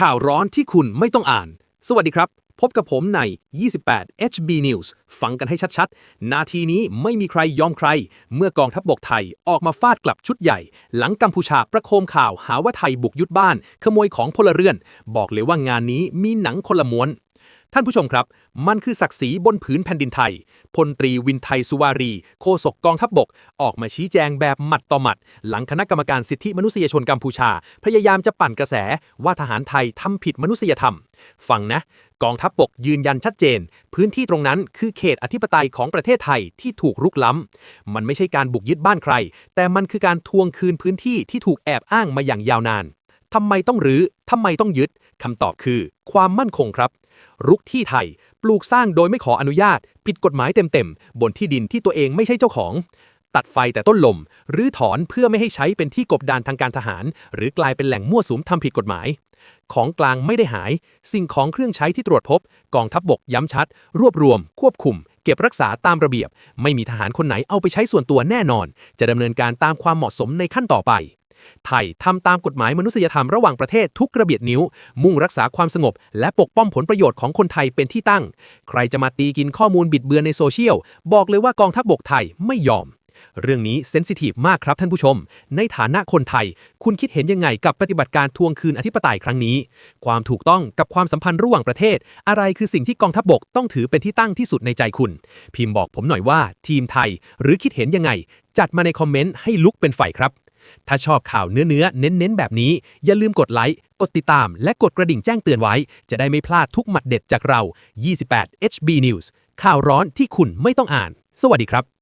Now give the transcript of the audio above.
ข่าวร้อนที่คุณไม่ต้องอ่าน สวัสดีครับ พบกับผมใน 28 HB News ฟังกันให้ชัดๆ นาทีนี้ไม่มีใครยอมใคร เมื่อกองทัพบบกไทยออกมาฟาดกลับชุดใหญ่ หลังกัมพูชาประโคมข่าวหาว่าไทยบุกยึดบ้าน ขโมยของพลเรือน บอกเลยว่างานนี้มีหนังคนละม้วน ท่านผู้ชมครับ มันคือศักดิ์ศรีบนผืนแผ่นดินไทย พลตรีวินไทยสุวารี โฆษกกองทัพบบก ออกมาชี้แจงแบบหมัดต่อหมัด หลังคณะกรรมการสิทธิมนุษยชนกัมพูชา พยายามจะปั่นกระแสว่าทหารไทยทำผิดมนุษยธรรม ฟังนะ กองทัพบบกยืนยันชัดเจน พื้นที่ตรงนั้นคือเขตอธิปไตยของประเทศไทยที่ถูกรุกล้ำ มันไม่ใช่การบุกยึดบ้านใคร แต่มันคือการทวงคืนพื้นที่ที่ถูกแอบอ้างมาอย่างยาวนาน ทำไมต้องรื้อทำไมต้องยึดคำตอบคือ ความมั่นคงครับ รุกที่ไทย ปลูกสร้างโดยไม่ขออนุญาต ผิดกฎหมายเต็มๆ บนที่ดินที่ตัวเองไม่ใช่เจ้าของ ตัดไฟแต่ต้นลม หรือถอนเพื่อไม่ให้ใช้เป็นที่กบดานทางการทหาร หรือกลายเป็นแหล่งมั่วสุมทำผิดกฎหมาย ของกลางไม่ได้หาย สิ่งของเครื่องใช้ที่ตรวจพบ กองทัพบบกย้ำชัด รวบรวม ควบคุมเก็บรักษาตามระเบียบ ไม่มีทหารคนไหนเอาไปใช้ส่วนตัวแน่นอน จะดำเนินการตามความเหมาะสมในขั้นต่อไป ไทยทำตามกฎหมายมนุษยธรรมระหว่างประเทศทุกระเบียดนิ้ว มุ่งรักษาความสงบ และปกป้องผลประโยชน์ของคนไทยเป็นที่ตั้ง ใครจะมาตีกินข้อมูลบิดเบือนในโซเชียล บอกเลยว่ากองทัพบบกไทยไม่ยอม เรื่องนี้เซนซิทีฟมากครับท่านผู้ชม ในฐานะคนไทย คุณคิดเห็นยังไงกับปฏิบัติการทวงคืนอธิปไตยครั้งนี้ ความถูกต้องกับความสัมพันธ์ระหว่างประเทศ อะไรคือสิ่งที่กองทัพบบกต้องถือเป็นที่ตั้งที่สุดในใจคุณ พิมพ์บอกผมหน่อยว่าทีมไทย หรือคิดเห็นยังไง จัดมาในคอมเมนต์ให้ลุกเป็นฝ่ายครับ ถ้าชอบข่าวเนื้อเนื้อๆเน้นๆ แบบนี้ อย่าลืมกดไลค์ กดติดตาม และกดกระดิ่งแจ้งเตือนไว้ จะได้ไม่พลาดทุกหมัดเด็ดจากเรา 28 HB News ข่าวร้อนที่คุณไม่ต้องอ่าน สวัสดีครับ